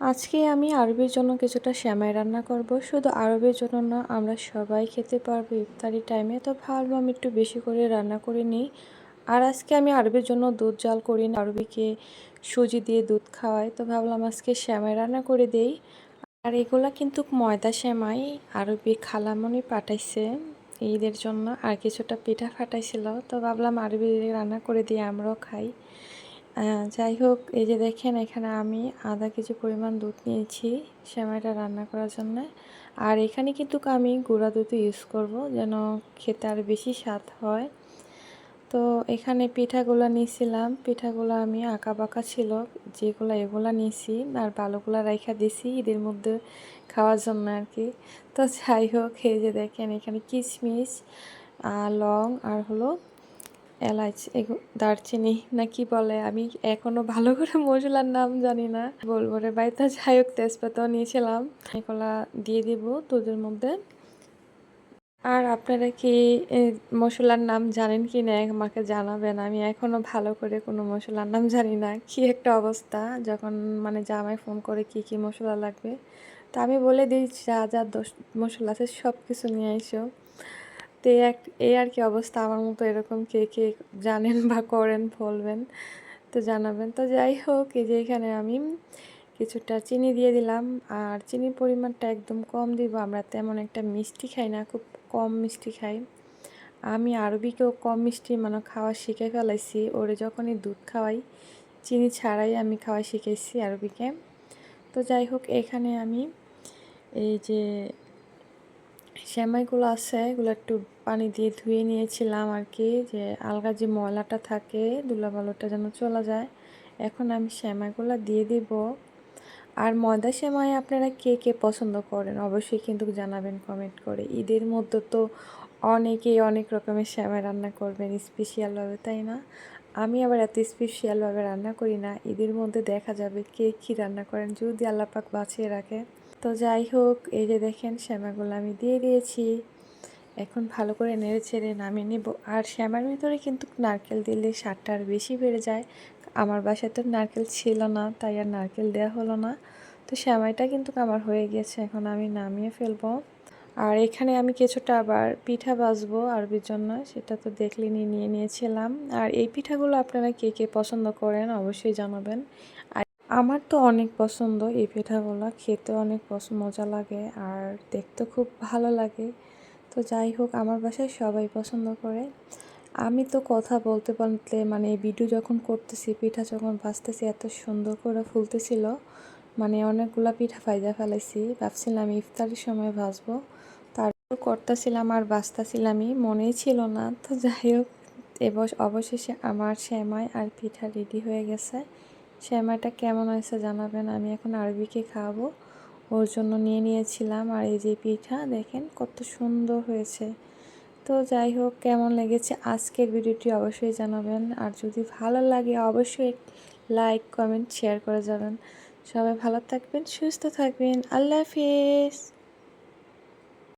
আজকে আমি আরবির জন্য কিছুটা শ্যামাই রান্না করব। শুধু আরবের জন্য না, আমরা সবাই খেতে পারব ইফতারি টাইমে তো ভাবলাম একটু বেশি করে রান্না করে নিই। আর আজকে আমি আরবের জন্য দুধ জাল করি না, আরবিকে সুজি দিয়ে দুধ খাওয়াই। তো ভাবলাম আজকে শ্যামাই রান্না করে দেই। আর এগুলা কিন্তু ময়দা শ্যামাই আরবি খালামনি পাঠাইছে ঈদের জন্য। আর কিছুটা পিঠা ফাটাইছিল। তো ভাবলাম আরবি রান্না করে দিয়ে আমরাও খাই। যাই হোক, এই যে দেখেন, এখানে আমি আধা কেজি পরিমাণ দুধ নিয়েছি সেমাইটা রান্না করার জন্য। আর এখানে কিন্তু আমি গুঁড়া দুধ ইউজ করব যেন খেতে আর বেশি স্বাদ হয়। তো এখানে পিঠাগুলো নিয়েছিলাম। পিঠাগুলো আমি আঁকা বাঁকা ছিল, যেগুলো এগুলো নিয়েছি আর ভালোগুলো রাইখা দিছি ঈদের মধ্যে খাওয়ার জন্য আর কি তো যাই হোক, এই যে দেখেন, এখানে কিশমিশ আর লং আর হলো এলাচ দারচিনি না কি বলে? আমি এখনও ভালো করে মশলার নাম জানি না। বলব রে ভাই তা যাই হোক, তেজপাতাও নিয়েছিলাম। এগুলা দিয়ে দিব দুধের মধ্যে। আর আপনারা কি মশলার নাম জানেন কি না? আমাকে জানাবেন। আমি এখনও ভালো করে কোনো মশলার নাম জানি না। কি একটা অবস্থা? যখন মানে জামাই ফোন করে কি কি মশলা লাগবে? তা আমি বলে দিই, যা যা মশলা আছে সব কিছু নিয়ে আইসো। তো এক এই আর কি অবস্থা? আমার মতো এরকম কে কে জানেন বা করেন, বলবেন, তো জানাবেন। তো যাই হোক, এই যে এখানে আমি কিছুটা চিনি দিয়ে দিলাম। আর চিনির পরিমাণটা একদম কম দিব। আমরা তেমন একটা মিষ্টি খাই না, খুব কম মিষ্টি খাই। আমি আরবিকেও কম মিষ্টি মানে খাওয়া শিখে ফেলাইছি। ওরে যখনই দুধ খাওয়াই, চিনি ছাড়াই আমি খাওয়া শিখেছি আরবিকে। তো যাই হোক, এখানে আমি এই যে শ্যামাইগুলো আছে, এগুলো একটু পানি দিয়ে ধুয়ে নিয়েছিলাম আর কি যে আলগা যে ময়লাটা থাকে, দুলাবালোটা যেন চলে যায়। এখন আমি শ্যামাইগুলো দিয়ে দিব। আর ময়দা শ্যামাই আপনারা কে কে পছন্দ করেন, অবশ্যই কিন্তু জানাবেন কমেন্ট করে। ঈদের মধ্যে তো অনেকেই অনেক রকমের শ্যামাই রান্না করবেন স্পেশিয়ালভাবে তাই না? আমি আবার এত স্পেশিয়ালভাবে রান্না করি না, ঈদের মধ্যে দেখা যাবে কে কী রান্না করেন, যদি আল্লাপাক বাঁচিয়ে রাখে। তো যাই হোক, এই যে দেখেন শ্যামাগুলো আমি দিয়ে দিয়েছি। এখন ভালো করে নেড়ে ছেড়ে নামিয়ে নেব। আর শ্যামার ভিতরে কিন্তু নারকেল দিলে স্বাদটা আর বেশি বেড়ে যায়। আমার বাসায় তো নারকেল ছিল না, তাই আর নারকেল দেওয়া হলো না। তো শ্যামাইটা কিন্তু আমার হয়ে গেছে, এখন আমি নামিয়ে ফেলব। আর এখানে আমি কিছুটা আবার পিঠা বাজবো আরবির জন্য, সেটা তো দেখলেনি নিয়ে নিয়েছিলাম। আর এই পিঠাগুলো আপনারা কে কে পছন্দ করেন অবশ্যই জানাবেন। আর আমার তো অনেক পছন্দ এই পিঠাগুলো, খেতে অনেক মজা লাগে আর দেখতে খুব ভালো লাগে। তো যাই হোক, আমার বাসায় সবাই পছন্দ করে। আমি তো কথা বলতে বলতে মানে ভিডিও যখন করতেছি, পিঠা যখন ভাজতেছি, এত সুন্দর করে ফুলতেছিল। মানে অনেকগুলা পিঠা ফাইজা ফেলাইছি। ভাবছিলাম ইফতারের সময় ভাজবো। তারপর করতেছিলাম আর বাঁচতেছিলামই মনেই ছিল না। তো যাই হোক, এবস, অবশেষে আমার শ্যামাই আর পিঠা রেডি হয়ে গেছে। শ্যামাইটা কেমন হয়েছে জানাবেন। আমি এখন আরবিকে খাওয়াবো। ওর জন্য নিয়ে নিয়েছিলাম আর এই যে পিঠা, দেখেন কত সুন্দর হয়েছে। তো যাই হোক, কেমন লেগেছে আজকের ভিডিওটি অবশ্যই জানাবেন। আর যদি ভালো লাগে, অবশ্যই লাইক, কমেন্ট, শেয়ার করে যাবেন। সবাই ভালো থাকবেন, সুস্থ থাকবেন। আল্লাহ হাফিজ।